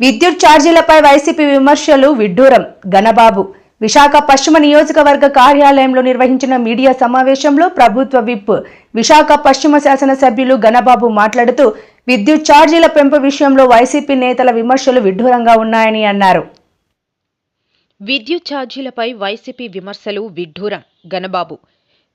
విద్యుత్ ఛార్జీలపై వైసీపీ విమర్శలు విడ్డూరం. ఘనబాబు విశాఖ పశ్చిమ నియోజకవర్గ కార్యాలయంలో నిర్వహించిన మీడియా సమావేశంలో ప్రభుత్వ విప్. విశాఖ పశ్చిమ శాసనసభ్యులు ఘనబాబు మాట్లాడుతూ విద్యుత్ ఛార్జీల పెంపు విషయంలో వైసీపీ నేతల విమర్శలు విడ్డూరంగా ఉన్నాయని అన్నారు. విద్యుత్ ఛార్జీలపై వైసీపీ విమర్శలు విడ్డూరం. ఘనబాబు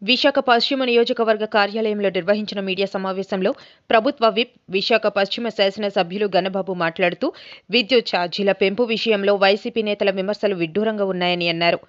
విశాఖ పశ్చిమ నియోజకవర్గ కార్యాలయంలో నిర్వహించిన మీడియా సమావేశంలో ప్రభుత్వ విప్ విశాఖ పశ్చిమ శాసనసభ్యులు గణబాబు మాట్లాడుతూ విద్యుత్ ఛార్జీల పెంపు విషయంలో వైసీపీ నేతల విమర్శలు విడ్డూరంగా ఉన్నాయని అన్నారు.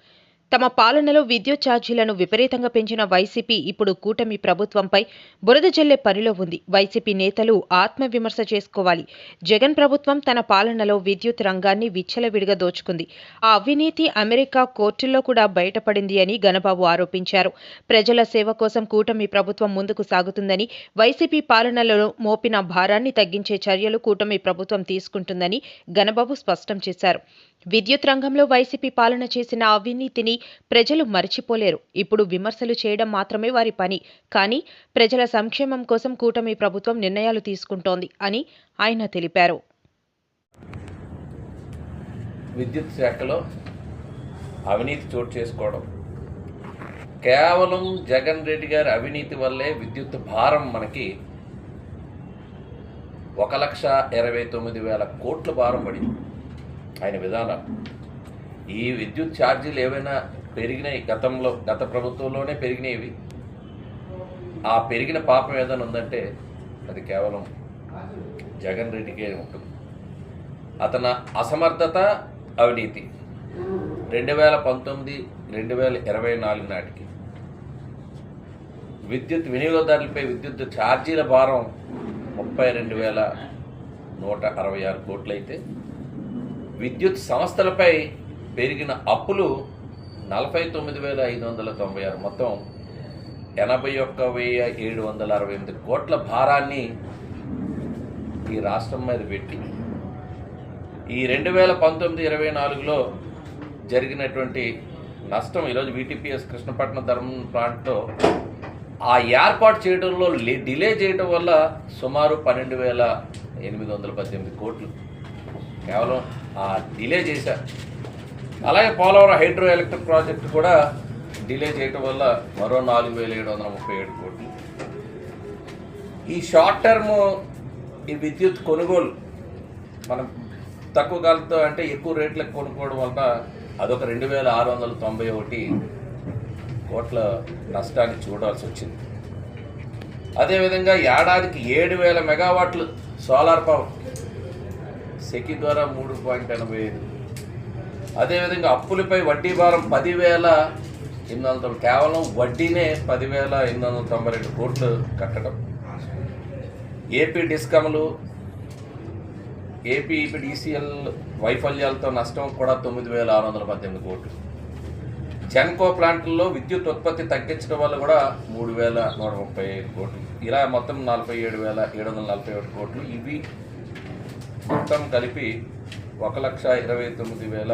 తమ పాలనలో విద్యుత్ ఛార్జీలను విపరీతంగా పెంచిన వైసీపీ ఇప్పుడు కూటమి ప్రభుత్వంపై బురద జల్లే పనిలో ఉంది. వైసీపీ నేతలు ఆత్మవిమర్శ చేసుకోవాలి. జగన్ ప్రభుత్వం తన పాలనలో విద్యుత్ రంగాన్ని విచ్చలవిడిగా దోచుకుంది. ఆ అవినీతి అమెరికా కోర్టుల్లో కూడా బయటపడింది అని ఘనబాబు ఆరోపించారు. ప్రజల సేవ కోసం కూటమి ప్రభుత్వం ముందుకు సాగుతుందని వైసీపీ పాలనలో మోపిన భారాన్ని తగ్గించే చర్యలు కూటమి ప్రభుత్వం తీసుకుంటుందని ఘనబాబు స్పష్టం చేశారు. విద్యుత్ రంగంలో వైసీపీ పాలన చేసిన అవినీతిని ప్రజలు మర్చిపోలేరు. ఇప్పుడు విమర్శలు చేయడం మాత్రమే వారి పని. కానీ ప్రజల సంక్షేమం కోసం కూటమి ప్రభుత్వం నిర్ణయాలు తీసుకుంటోంది అని ఆయన తెలిపారు. విద్యుత్ శాఖలో అవినీతి చోటు చేసుకోవడం. కేవలం జగన్ రెడ్డి గారి అవినీతి వల్లే విద్యుత్ భారం మనకి ఒక లక్ష ఇరవై తొమ్మిది వేల కోట్ల భారం పడింది. ఆయన విధానం. ఈ విద్యుత్ ఛార్జీలు ఏవైనా పెరిగినాయి గతంలో గత ప్రభుత్వంలోనే పెరిగినాయి ఆ పెరిగిన పాపం ఏదైనా ఉందంటే అది కేవలం జగన్ రెడ్డికే ఉంటుంది. అతని అసమర్థత అవినీతి. రెండు వేల పంతొమ్మిది రెండు వేల ఇరవై నాలుగు నాటికి విద్యుత్ వినియోగదారులపై విద్యుత్ ఛార్జీల భారం ముప్పై రెండు వేల నూట అరవై ఆరు కోట్లయితే విద్యుత్ సంస్థలపై పెరిగిన అప్పులు నలభై తొమ్మిది వేల ఐదు వందల తొంభై ఆరు. మొత్తం ఎనభై ఒక్క వెయ్యి ఏడు వందల అరవై ఎనిమిది కోట్ల భారాన్ని ఈ రాష్ట్రం మీద పెట్టి ఈ రెండు వేల పంతొమ్మిది ఇరవై నాలుగులో జరిగినటువంటి నష్టం ఈరోజు వీటీపీఎస్ కృష్ణపట్నం ధర్మం ప్లాంట్లో ఆ ఏర్పాటు చేయడంలో డిలే చేయడం వల్ల సుమారు పన్నెండు వేల ఎనిమిది వందల పద్దెనిమిది కోట్లు కేవలం డిలే చేశారు అలాగే పోలవరం హైడ్రో ఎలక్ట్రిక్ ప్రాజెక్టు కూడా డిలే చేయటం వల్ల మరో నాలుగు వేల ఏడు వందల ముప్పై ఏడు కోట్లు. ఈ షార్ట్ టర్మ్ ఈ విద్యుత్ కొనుగోలు మనం తక్కువ కాలంతో అంటే ఎక్కువ రేట్లకు కొనుక్కోవడం వల్ల అదొక రెండు వేల ఆరు వందల తొంభై ఒకటి కోట్ల నష్టాన్ని చూడాల్సి వచ్చింది. అదేవిధంగా ఏడాదికి ఏడు వేల మెగావాట్లు సోలార్ పవర్ సెకి ద్వారా మూడు పాయింట్ ఎనభై ఐదు. అదేవిధంగా అప్పులపై వడ్డీ భారం పదివేల ఎనిమిది వందల తొంభై కేవలం వడ్డీనే పదివేల ఎనిమిది వందల తొంభై రెండు కోట్లు కట్టడం. ఏపీ డిస్కమ్లు ఏపీ ఈపీడీసీఎల్ వైఫల్యాలతో నష్టం కూడా తొమ్మిది వేల ఆరు వందల పద్దెనిమిది కోట్లు. జెన్కో ప్లాంట్లలో విద్యుత్ ఉత్పత్తి తగ్గించడం వల్ల కూడా మూడు వేల నూట ముప్పై ఐదు కోట్లు. ఇలా మొత్తం నలభై ఏడు వేల ఏడు వందల నలభై ఒకటి కోట్లు ఇవి మొత్తం కలిపి ఒక లక్ష ఇరవై తొమ్మిది వేల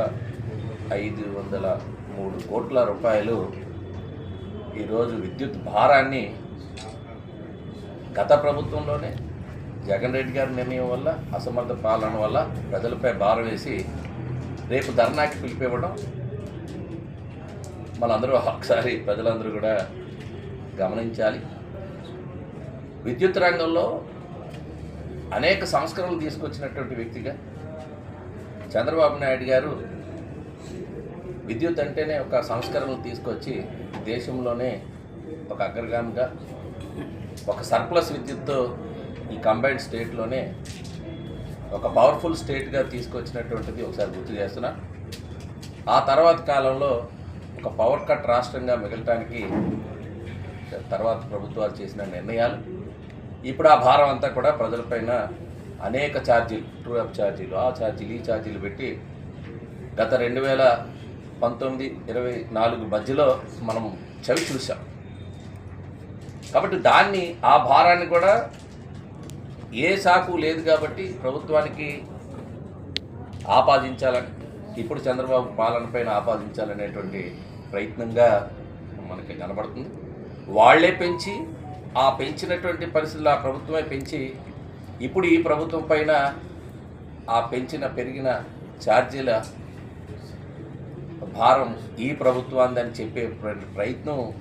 ఐదు వందల మూడు కోట్ల రూపాయలు ఈరోజు విద్యుత్ భారాన్ని గత ప్రభుత్వంలోనే జగన్ రెడ్డి గారి నిర్ణయం వల్ల అసమర్థ పాలన వల్ల ప్రజలపై భారం వేసి రేపు ధర్నాకి పిలిపివ్వడం. మనందరూ ఒకసారి ప్రజలందరూ కూడా గమనించాలి. విద్యుత్ రంగంలో అనేక సంస్కరణలు తీసుకొచ్చినటువంటి వ్యక్తిగా చంద్రబాబు నాయుడు గారు విద్యుత్ అంటేనే ఒక సంస్కరణలు తీసుకొచ్చి దేశంలోనే ఒక అగ్రగామిగా ఒక సర్ప్లస్ విద్యుత్తో ఈ కంబైన్డ్ స్టేట్లోనే ఒక పవర్ఫుల్ స్టేట్గా తీసుకొచ్చినటువంటిది ఒకసారి గుర్తు చేస్తున్నా. ఆ తర్వాత కాలంలో ఒక పవర్ కట్ రాష్ట్రంగా మిగలటానికి తర్వాత ప్రభుత్వాలు చేసిన నిర్ణయాలు ఇప్పుడు ఆ భారం అంతా కూడా ప్రజలపైన అనేక ఛార్జీలు ట్రూ అప్ ఛార్జీలు ఆ ఛార్జీలు ఈ ఛార్జీలు పెట్టి గత రెండు వేల పంతొమ్మిది ఇరవై నాలుగు మధ్యలో మనం చవి చూసాం కాబట్టి దాన్ని ఆ భారాన్ని కూడా ఏ సాకు లేదు కాబట్టి ప్రభుత్వానికి ఆపాదించాలని ఇప్పుడు చంద్రబాబు పాలన పైన ఆపాదించాలనేటువంటి ప్రయత్నంగా మనకి కనబడుతుంది. వాళ్ళే పెంచి ఆ పెంచినటువంటి పరిస్థితులు ఆ ప్రభుత్వమే పెంచి ఇప్పుడు ఈ ప్రభుత్వం పైన ఆ పెంచిన పెరిగిన ఛార్జీల భారం ఈ ప్రభుత్వాన్ని చెప్పే ప్రయత్నం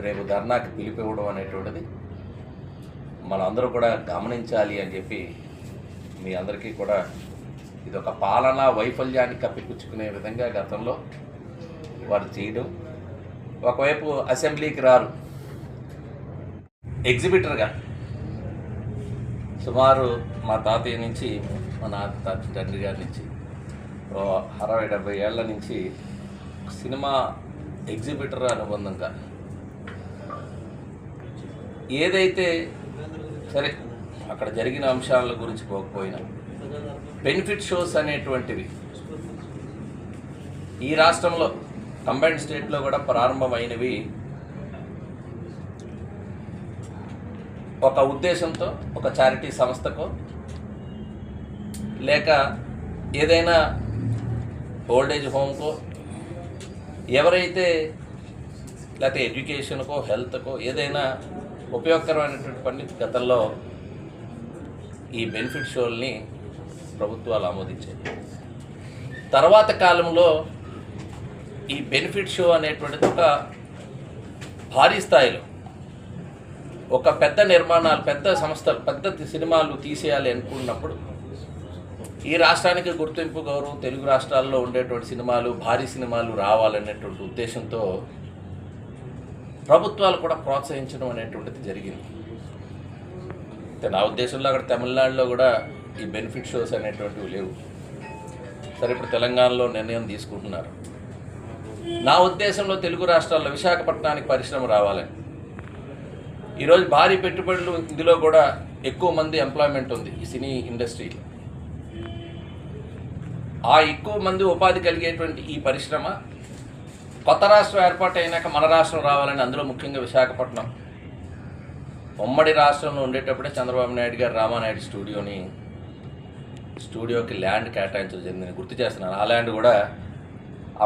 రేపు ధర్నాకి పిలిపివ్వడం అనేటువంటిది మనందరూ కూడా గమనించాలి అని చెప్పి మీ అందరికీ కూడా ఇది ఒక పాలనా వైఫల్యాన్ని కప్పిపుచ్చుకునే విధంగా గతంలో వారు చేయడం. ఒకవైపు అసెంబ్లీకి రారు. ఎగ్జిబిటర్గా. సుమారు మా తాతయ్య నుంచి మా నా తాత తండ్రి గారి నుంచి అరవై డెబ్బై ఏళ్ళ నుంచి సినిమా ఎగ్జిబిటర్ అనుబంధంగా. ఏదైతే సరే అక్కడ జరిగిన అంశాల గురించి పోకపోయినా బెనిఫిట్ షోస్ అనేటువంటివి ఈ రాష్ట్రంలో కంబైన్డ్ స్టేట్లో కూడా ప్రారంభమైనవి ఒక ఉద్దేశంతో ఒక చారిటీ సంస్థకో లేక ఏదైనా ఓల్డేజ్ హోమ్కో ఎవరైతే లేకపోతే ఎడ్యుకేషన్కో హెల్త్కో ఏదైనా ఉపయోగకరమైనటువంటి పని గతంలో ఈ బెనిఫిట్ షోల్ని ప్రభుత్వాలు ఆమోదించాయి. తర్వాత కాలంలో ఈ బెనిఫిట్ షో అనేటువంటిది ఒక భారీ స్థాయిలో ఒక పెద్ద నిర్మాణాలు పెద్ద సంస్థలు పెద్ద సినిమాలు తీసేయాలి అనుకున్నప్పుడు ఈ రాష్ట్రానికి గుర్తింపు గౌరవం తెలుగు రాష్ట్రాల్లో ఉండేటువంటి సినిమాలు భారీ సినిమాలు రావాలనేటువంటి ఉద్దేశంతో ప్రభుత్వాలు కూడా ప్రోత్సహించడం అనేటువంటిది జరిగింది. నా ఉద్దేశంలో అక్కడ తమిళనాడులో కూడా ఈ బెనిఫిట్ షోస్ అనేటువంటివి లేవు. సరే ఇప్పుడు తెలంగాణలో నిర్ణయం తీసుకుంటున్నారు. నా ఉద్దేశంలో తెలుగు రాష్ట్రాల్లో విశాఖపట్నానికి పరిశ్రమ రావాలని. ఈరోజు భారీ పెట్టుబడులు ఇందులో కూడా ఎక్కువ మంది ఎంప్లాయ్మెంట్ ఉంది ఈ సినీ ఇండస్ట్రీలో. ఆ ఎక్కువ మంది ఉపాధి కలిగేటువంటి ఈ పరిశ్రమ కొత్త రాష్ట్రం ఏర్పాటు అయినాక మన రాష్ట్రం రావాలని అందులో ముఖ్యంగా విశాఖపట్నం. ఉమ్మడి రాష్ట్రంలో ఉండేటప్పుడే చంద్రబాబు నాయుడు గారు రామానాయుడు స్టూడియోని స్టూడియోకి ల్యాండ్ కేటాయించడం జరిగింది. గుర్తు చేస్తున్నాను. ఆ ల్యాండ్ కూడా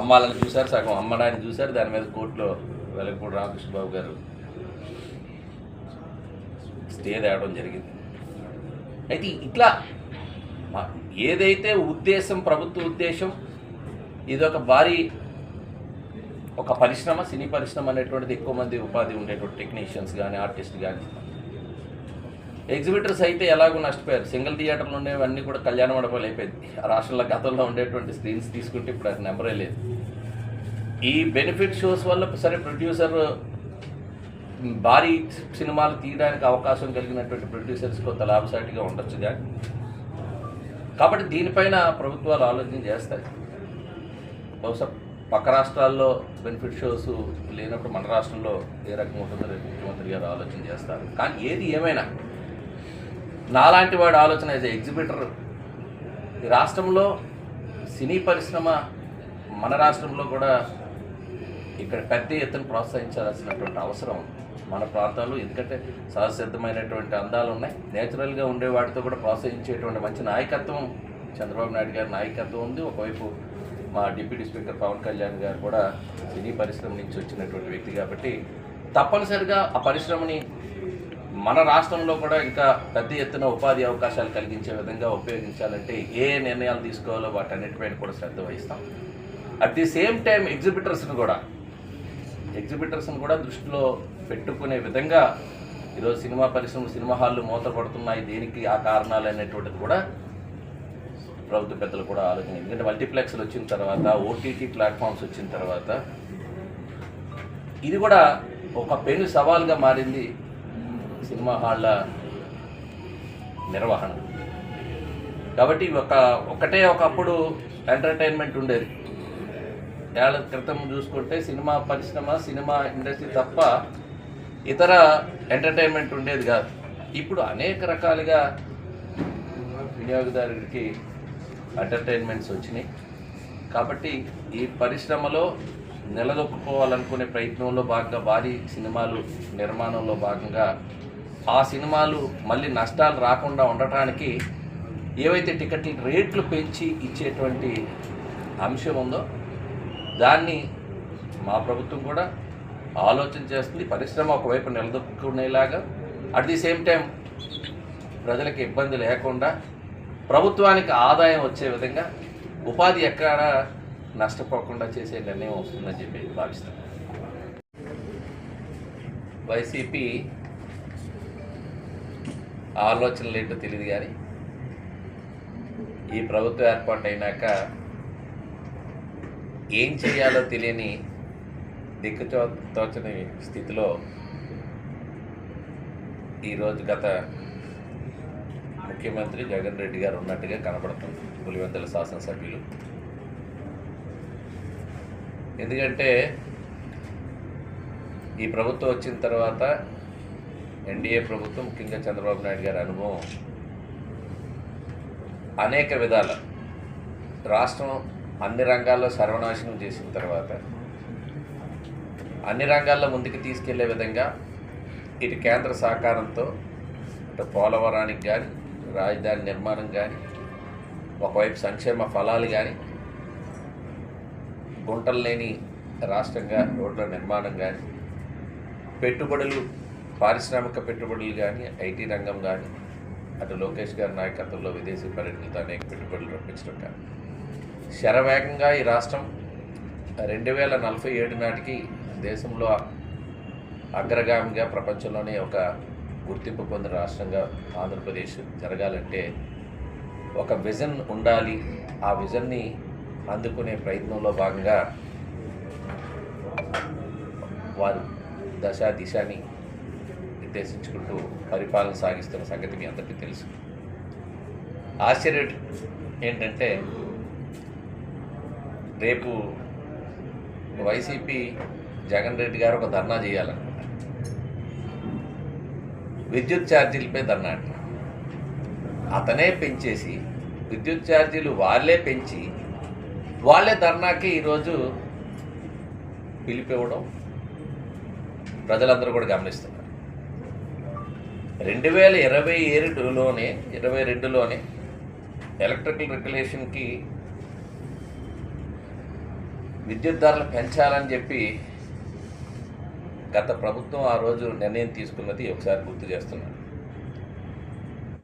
అమ్మాలని చూశారు సగం అమ్మడానికి చూశారు. దాని మీద కోర్టులో వెలగపూడి రామకృష్ణబాబు గారు. స్టే తేవడం జరిగింది. అయితే ఇట్లా ఏదైతే ఉద్దేశం ప్రభుత్వ ఉద్దేశం ఇదొక భారీ ఒక పరిశ్రమ సినీ పరిశ్రమ అనేటువంటిది ఎక్కువ మంది ఉపాధి ఉండేటువంటి టెక్నీషియన్స్ కానీ ఆర్టిస్ట్ కానీ ఎగ్జిబిటర్స్ అయితే ఎలాగో నష్టపోయారు. సింగిల్ థియేటర్లు ఉండేవన్నీ కూడా కళ్యాణ మండపాలు అయిపోయింది. ఆ రాష్ట్రంలో గతంలో ఉండేటువంటి స్క్రీన్స్ తీసుకుంటే ఇప్పుడు అది నెంబరే లేదు. ఈ బెనిఫిట్ షోస్ వల్ల సరే ప్రొడ్యూసర్ భారీ సినిమాలు తీయడానికి అవకాశం కలిగినటువంటి ప్రొడ్యూసర్స్ కొంత లాభసాటిగా ఉండొచ్చు కానీ. కాబట్టి దీనిపైన ప్రభుత్వాలు ఆలోచన చేస్తాయి. బహుశా పక్క రాష్ట్రాల్లో బెనిఫిట్ షోస్ లేనప్పుడు మన రాష్ట్రంలో ఏ రకం ఉంటుందో రేపు ముఖ్యమంత్రి గారు ఆలోచన చేస్తారు. కానీ ఏది ఏమైనా నాలాంటి వాడి ఆలోచన యాజ్ ఎగ్జిబిటర్ ఈ రాష్ట్రంలో సినీ పరిశ్రమ మన రాష్ట్రంలో కూడా ఇక్కడ పెద్ద ఎత్తున ప్రోత్సహించాల్సినటువంటి అవసరం ఉంది. మన ప్రాంతాలు ఎందుకంటే సహసిద్ధమైనటువంటి అందాలు ఉన్నాయి. నేచురల్గా ఉండే వాటితో కూడా ప్రోత్సహించేటువంటి మంచి నాయకత్వం చంద్రబాబు నాయుడు గారి నాయకత్వం ఉంది. ఒకవైపు మా డిప్యూటీ స్పీకర్ పవన్ కళ్యాణ్ గారు కూడా సినీ పరిశ్రమ నుంచి వచ్చినటువంటి వ్యక్తి కాబట్టి తప్పనిసరిగా ఆ పరిశ్రమని మన రాష్ట్రంలో కూడా ఇంకా పెద్ద ఎత్తున ఉపాధి అవకాశాలు కలిగించే విధంగా ఉపయోగించాలంటే ఏ నిర్ణయాలు తీసుకోవాలో వాటన్నిటిపైన కూడా శ్రద్ధ వహిస్తాం. అట్ ది సేమ్ టైం ఎగ్జిబిటర్స్ని కూడా ఎగ్జిబిటర్స్ని కూడా దృష్టిలో పెట్టుకునే విధంగా ఈరోజు సినిమా పరిశ్రమ సినిమా హాళ్ళు మూతపడుతున్నాయి. దేనికి ఆ కారణాలు అనేటువంటిది కూడా ప్రభుత్వ పెద్దలు కూడా ఆలోచన. ఎందుకంటే మల్టీప్లెక్స్లు వచ్చిన తర్వాత ఓటీటీ ప్లాట్ఫామ్స్ వచ్చిన తర్వాత ఇది కూడా ఒక పెను సవాల్గా మారింది సినిమా హాళ్ళ నిర్వహణ. కాబట్టి ఒక ఒకటే ఒకప్పుడు ఎంటర్టైన్మెంట్ ఉండేది. ఏళ్ళ క్రితం చూసుకుంటే సినిమా పరిశ్రమ సినిమా ఇండస్ట్రీ తప్ప ఇతర ఎంటర్టైన్మెంట్ ఉండేది కాదు. ఇప్పుడు అనేక రకాలుగా వినియోగదారుడికి ఎంటర్టైన్మెంట్స్ వచ్చినాయి. కాబట్టి ఈ పరిశ్రమలో నిలదొక్కుకోవాలనుకునే ప్రయత్నంలో భాగంగా భారీ సినిమాలు నిర్మాణంలో భాగంగా ఆ సినిమాలు మళ్ళీ నష్టాలు రాకుండా ఉండటానికి ఏవైతే టికెట్ల రేట్లు పెంచి ఇచ్చేటువంటి అంశం ఉందో దాన్ని మా ప్రభుత్వం కూడా ఆలోచన చేస్తుంది పరిశ్రమ ఒకవైపు నిలదొక్కునేలాగా. అట్ ది సేమ్ టైం ప్రజలకు ఇబ్బంది లేకుండా ప్రభుత్వానికి ఆదాయం వచ్చే విధంగా ఉపాధి ఎక్కడ నష్టపోకుండా చేసే నిర్ణయం వస్తుందని చెప్పి భావిస్తాను వైసీపీ ఆలోచనలు ఏంటో తెలియదు కానీ ఈ ప్రభుత్వం ఏర్పాటు అయినాక ఏం చేయాలో తెలియని దిక్కుతో తోచని స్థితిలో ఈరోజు గత ముఖ్యమంత్రి జగన్ రెడ్డి గారు ఉన్నట్టుగా కనపడుతుంది పులివెందుల శాసనసభ్యులు. ఎందుకంటే ఈ ప్రభుత్వం వచ్చిన తర్వాత ఎన్డీఏ ప్రభుత్వం ముఖ్యంగా చంద్రబాబు నాయుడు గారి అనుభవం అనేక విధాల రాష్ట్రం అన్ని రంగాల్లో సర్వనాశనం చేసిన తర్వాత అన్ని రంగాల్లో ముందుకు తీసుకెళ్ళే విధంగా ఇటు కేంద్ర సహకారంతో ఇటు పోలవరానికి కానీ రాజధాని నిర్మాణం కానీ ఒకవైపు సంక్షేమ ఫలాలు కానీ గుంటలు లేని రాష్ట్రంగా రోడ్ల నిర్మాణం కానీ పెట్టుబడులు పారిశ్రామిక పెట్టుబడులు కానీ ఐటీ రంగం కానీ అటు లోకేష్ గారి నాయకత్వంలో విదేశీ పర్యటనతో అనేక పెట్టుబడులు రప్పించడం కానీ శరవేగంగా ఈ రాష్ట్రం రెండు వేల నలభై ఏడు నాటికి దేశంలో అగ్రగామిగా ప్రపంచంలోనే ఒక గుర్తింపు పొందిన రాష్ట్రంగా ఆంధ్రప్రదేశ్ జరగాలంటే ఒక విజన్ ఉండాలి. ఆ విజన్ని అందుకునే ప్రయత్నంలో భాగంగా వారు దశ దిశని నిర్దేశించుకుంటూ పరిపాలన సాగిస్తున్న సంగతి మీ అందరికీ తెలుసు. ఆశ్చర్యం ఏంటంటే రేపు వైసీపీ జగన్ రెడ్డి గారు ఒక ధర్నా చేయాలనుకుంటారు విద్యుత్ ఛార్జీలపై ధర్నా అతనే పెంచేసి విద్యుత్ ఛార్జీలు వాళ్ళే పెంచి వాళ్ళే ధర్నాకి ఈరోజు పిలిపివ్వడం ప్రజలందరూ కూడా గమనిస్తున్నారు. రెండు వేల ఇరవై ఏడులోనే ఇరవై రెండులోనే ఎలక్ట్రికల్ రెగ్యులేషన్కి విద్యుత్ ధరలు పెంచాలని చెప్పి గత ప్రభుత్వం ఆ రోజు నిర్ణయం తీసుకున్నది ఒకసారి గుర్తు చేస్తున్నాను